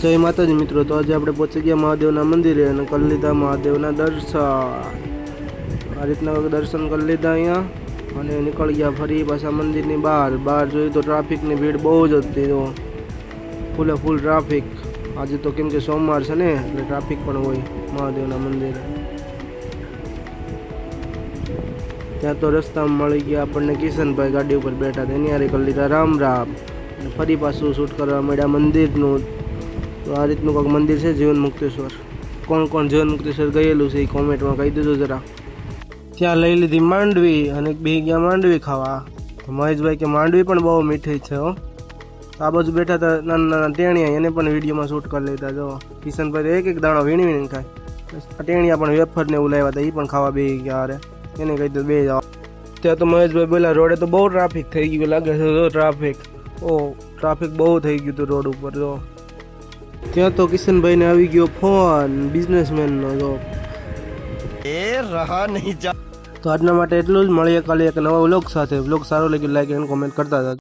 જય માતાજી મિત્રો, તો આજે આપણે પહોંચી ગયા મહાદેવના મંદિરે અને કરી લીધા મહાદેવના દર્શન. આ રીતના દર્શન કરી લીધા અહીંયા અને નીકળી ગયા ફરી પાછા મંદિરની બહાર. બહાર જોયું તો ટ્રાફિકની ભીડ બહુ જ હતી તો ફૂલે ફૂલ ટ્રાફિક. આજે તો કેમ કે સોમવાર છે ને, એટલે ટ્રાફિક પણ હોય મહાદેવના મંદિરે. ત્યાં તો રસ્તામાં મળી ગયા આપણને કિશનભાઈ ગાડી ઉપર બેઠા હતા. એની હારે કરી લીધા રામ રામ. ફરી પાછું શૂટ કરવા મળ્યા મંદિરનું. તો આ રીતનું કંઈક મંદિર છે, જીવન મુક્તેશ્વર. કોણ કોણ જીવન મુક્તેશ્વર ગયેલું છે એ કોમેન્ટમાં કહી દેજો જરા. ત્યાં લઈ લીધી માંડવી અને બે ગયા માંડવી ખાવા. તો મહેશભાઈ કે માંડવી પણ બહુ મીઠી છે, હો. આ બાજુ બેઠા હતા નાના નાના ટેણિયા, એને પણ વિડીયોમાં શૂટ કરી લીધા, જો. કિશનભાઈ એક એક દાણો વીણી વીણી ખાય. ટેણિયા પણ વેફર ને એવું લાવ્યા હતા એ પણ ખાવા બે ગયા અરે એને કહી દો બે જવા ત્યાં તો મહેશભાઈ બોલા રોડે તો બહુ ટ્રાફિક થઈ ગયું લાગે છે, જો ટ્રાફિક ઓ ટ્રાફિક બહુ થઈ ગયું હતું રોડ ઉપર, જો. ત્યાં તો કિશનભાઈને આવી ગયો ફોન બિઝનેસમેનનો તો એ રહા નહીં જા તો આજના માટે એટલું જ. મળીએ કાલે એક નવા વ્લોગ સાથે. વ્લોગ સારો લાગ્યો લાઈક એન્ડ કોમેન્ટ કરતા હતા